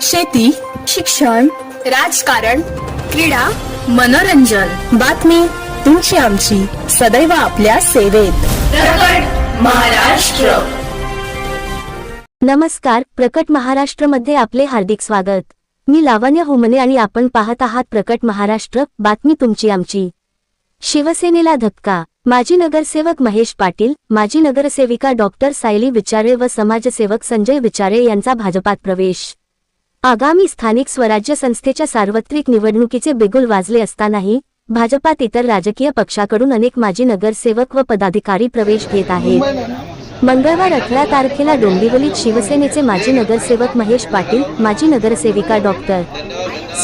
शेती शिक्षण राजकारण क्रीडा मनोरंजन. बातमी तुमची आमची. सदैव आपल्या सेवेत. महाराष्ट्र. नमस्कार. प्रकट महाराष्ट्रमध्ये आपले हार्दिक स्वागत. मी लावण्य होमने आणि आपण पाहत आहात प्रकट महाराष्ट्र. बातमी तुमची आमची. शिवसेनेला धक्का. माजी नगरसेवक महेश पाटील माजी नगरसेविका डॉक्टर सायली विचारे व समाजसेवक संजय विचारे यांचा भाजपात प्रवेश. आगामी स्थानिक स्वराज्य संस्थेच्या सार्वत्रिक निवडणुकीचे बिगुल वाजले असतानाही भाजपात इतर राजकीय पक्षाकडून अनेक माजी नगरसेवक व पदाधिकारी प्रवेश घेत आहेत. मंगळवार अठरा तारखेला डोंबिवलीत शिवसेनेचे माजी नगरसेवक महेश पाटील माजी नगरसेविका डॉक्टर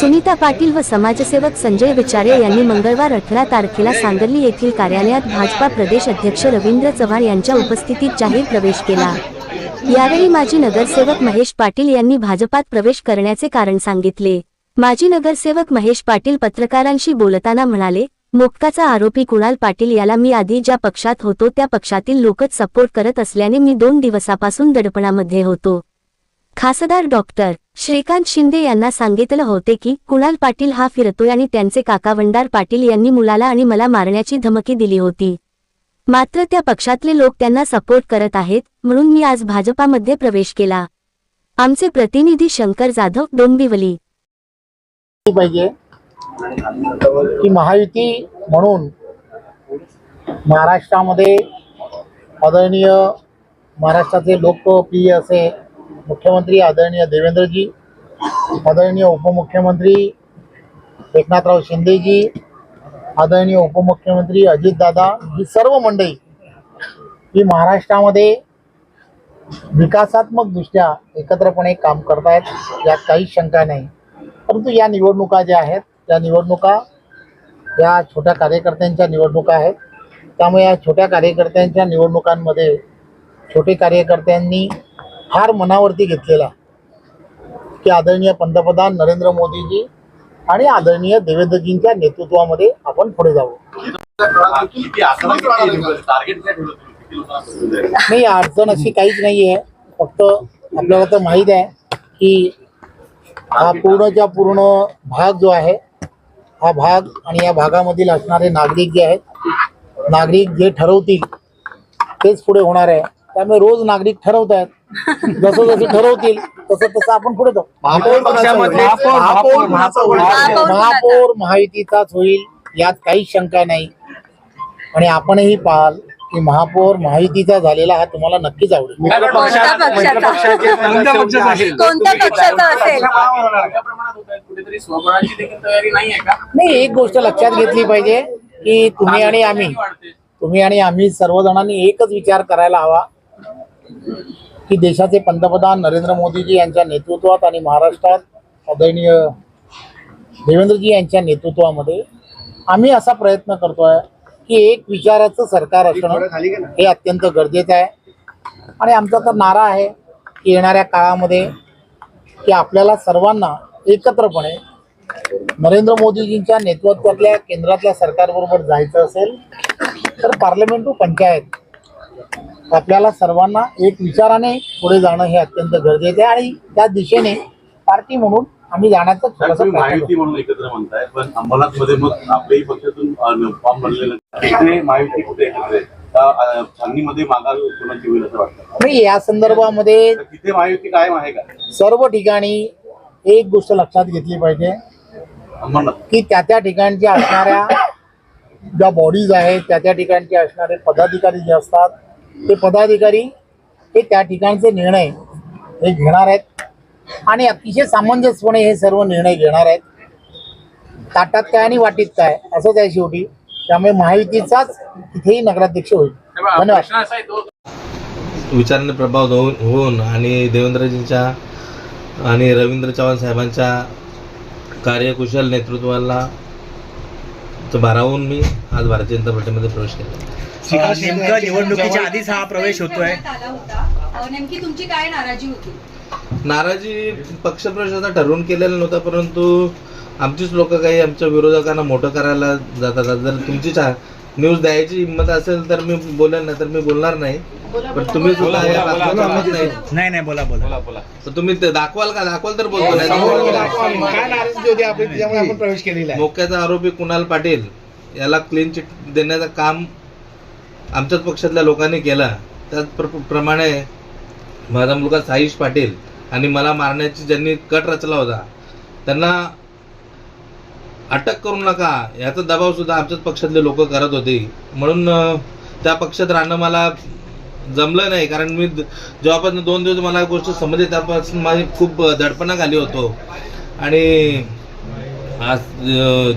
सुनीता पाटील व समाजसेवक संजय विचारे यांनी मंगळवार अठरा तारखेला सांगली येथील कार्यालयात भाजपा प्रदेश अध्यक्ष रवींद्र चव्हाण यांच्या उपस्थितीत जाहीर प्रवेश केला. यावेळी माजी नगरसेवक महेश पाटील यांनी भाजपात प्रवेश करण्याचे कारण सांगितले. माजी नगरसेवक महेश पाटील पत्रकारांशी बोलताना म्हणाले मोक्काचा आरोपी कुणाल पाटील याला मी आधी ज्या पक्षात होतो त्या पक्षातील लोकच सपोर्ट करत असल्याने मी दोन दिवसापासून दडपणामध्ये होतो. खासदार डॉक्टर श्रीकांत शिंदे यांना सांगितलं होते की कुणाल पाटील हा फिरतोय आणि त्यांचे काका वंडार पाटील यांनी मुलाला आणि मला मारण्याची धमकी दिली होती. मात्र त्या पक्षातले लोक त्यांना सपोर्ट करत आहेत म्हणून मी आज भाजपामध्ये प्रवेश केला. आमचे प्रतिनिधी शंकर जाधव डोंबिवली. पाहिजे की महायुती म्हणून महाराष्ट्रामध्ये आदरणीय महाराष्ट्राचे लोकप्रिय असे मुख्यमंत्री आदरणीय देवेंद्रजी आदरणीय उपमुख्यमंत्री एकनाथराव शिंदेजी आदरणीय उपमुख्यमंत्री अजितदादा ही सर्व मंडळी ही महाराष्ट्रामध्ये विकासात्मकदृष्ट्या एकत्रपणे काम करतायत यात काहीच शंका नाही. परंतु या निवडणुका ज्या आहेत त्या निवडणुका या छोट्या कार्यकर्त्यांच्या निवडणुका आहेत. त्यामुळे या छोट्या कार्यकर्त्यांच्या निवडणुकांमध्ये छोटे कार्यकर्त्यांनी फार मनावरती घेतलेला की आदरणीय पंतप्रधान नरेंद्र मोदीजी आणि आदरणीय देवेंद्रजींच्या नेतृत्वामध्ये आपण पुढे जाऊ. नाही अडचण अशी काहीच नाही आहे फक्त आपल्याला तर माहीत आहे की हा पूर्णच्या पूर्ण भाग जो आहे हा भाग आणि या भागामधील असणारे नागरिक जे आहेत नागरिक जे ठरवतील तेच पुढे होणार आहे. त्यामुळे रोज नागरिक ठरवत आहेत जसं जसं ठरवतील तसं तसं आपण पुढे जाऊ. महापौर पक्षामध्ये महापौर महापौर महापौर महायुतीचाच होईल यात काहीच शंका नाही. आणि आपणही पाहाल की महापौर महायुतीचा झालेला हा तुम्हाला नक्कीच आवडेल. कोणत्या पक्षाचा कोणत्या पक्षाचा असेल? मोठ्या प्रमाणात होत आहेत. कुठेतरी स्वबळाची देखील तयारी नाही आहे. का नाही एक गोष्ट लक्षात घेतली पाहिजे की तुम्ही आणि आम्ही वाढते. तुम्ही आणि आम्ही सर्वजणांनी एकच विचार करायला हवा. की देशाचे पंतप्रधान नरेंद्र मोदीजी यांच्या नेतृत्वात आणि महाराष्ट्रात आदरणीय देवेंद्रजी यांच्या नेतृत्वामध्ये आम्ही असा प्रयत्न करतोय की एक विचाराचं सरकार असणं हे अत्यंत गरजेचं आहे. आणि आमचा तर नारा आहे की येणाऱ्या काळामध्ये की आपल्याला सर्वांना एकत्रपणे नरेंद्र मोदीजींच्या नेतृत्वातल्या केंद्रातल्या सरकारबरोबर जायचं असेल तर पार्लमेंट टू पंचायत आपल्याला सर्वांना एक विचाराने पुढे जाणं हे अत्यंत गरजेचं आहे. आणि त्या दिशेने पार्टी म्हणून आम्ही जाण्याचा महायुती म्हणून एकत्र म्हणताय पण अंमलात मध्ये मग आपल्याही पक्षातून फॉर्म महायुती कुठे एकत्र आहे. नाही या संदर्भामध्ये सर्व ठिकाणी एक गोष्ट लक्षात घेतली पाहिजे. की त्या त्या ठिकाणच्या असणाऱ्या ज्या बॉडीज आहेत त्या त्या ठिकाणचे असणारे पदाधिकारी जे असतात ते पदाधिकारी हे त्या ठिकाणचे निर्णय हे घेणार आहेत. आणि अतिशय सामंजस्यपणे हे सर्व निर्णय घेणार आहेत. ताटात काय आणि वाटीत काय असंच आहे शेवटी. त्यामुळे महायुतीचाच तिथेही नगराध्यक्ष होईल. धन्यवाद. विचाराने प्रभाव हो-, होऊन आणि देवेंद्रजींच्या आणि रवींद्र चव्हाण साहेबांच्या कार्यकुशल नेतृत्वाला तो भारावून मी आज भारतीय जनता पार्टीमध्ये प्रवेश केला. नेमकं निवडणुकीच्या आधीच हा प्रवेश होतोय. नेमकी तुमची काय नाराजी होती? नाराजी पक्षप्रवेशाचा ठरवून केलेला नव्हता परंतु आमचीच लोक काही आमच्या विरोधकांना मोठं करायला जातात. जर तुमची न्यूज द्यायची हिंमत असेल तर मी बोलेन नाही तर मी बोलणार नाही. पण तुम्ही सुद्धा या बातम्या दाखवत नाही. नाही नाही बोला बोला. तर तुम्ही ते दाखवाल का? दाखवाल तर बोलतो नाही तर बोलणार नाही. काय नाराजगी होती आपली? त्याच्यामुळे आपण प्रवेश केलेला आहे. मोक्याचा आरोपी कुणाल पाटील याला क्लीन चिट देण्याचं काम आमच्याच पक्षातल्या लोकांनी केलं. त्याच प्र- प्रमाणे माझा मुलगा साईश पाटील आणि मला मारण्याची ज्यांनी कट रचला होता त्यांना अटक करू नका. याचा दबाव सुद्धा आमच्याच पक्षातले लोक करत होते. म्हणून त्या पक्षात राहणं मला जमलं नाही. कारण मी जेव्हापासून दोन दिवस मला गोष्ट समजली त्यापासून माझी खूप दडपणाखाली आली होतो. आणि आज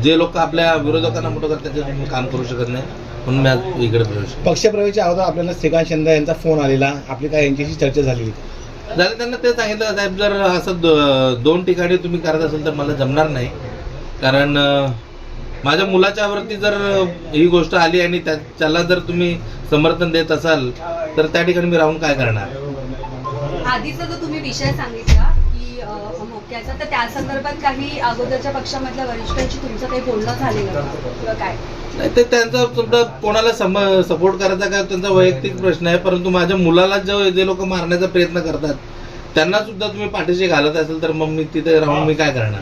जे लोक आपल्या विरोधकांना मोठं करतात मी काम करू शकत नाही. म्हणून मी आज इकडे प्रवेश. पक्षप्रवेशच्या अगोदर आपल्याला श्रीकांत शिंदे यांचा फोन आलेला. आपली काय यांच्याशी चर्चा झालेली? झालं त्यांना ते सांगितलं साहेब जर असं दोन ठिकाणी तुम्ही करत असेल तर मला जमणार नाही. कारण माझ्या मुलाच्या वरती जर ही गोष्ट आली आणि त्या- त्याला जर तुम्ही समर्थन देत असाल तर त्या ठिकाणी मी राहून काय करणार? आधीचा जो तुम्ही विषय सांगितला की मोक्याचा तर त्या संदर्भात काही अगोदरच्या पक्षामधल्या वरिष्ठांशी तुमचं काही बोलणं झालेलं काय? नाही ते त्यांचा समजा कोणाला सपोर्ट करायचा काय त्यांचा वैयक्तिक प्रश्न आहे परंतु माझ्या मुलाला जे जे लोक मारण्याचा प्रयत्न करतात त्यांना सुद्धा तुम्ही पाठीशी घालत असेल तर मग मी तिथे राहून मी काय करणार?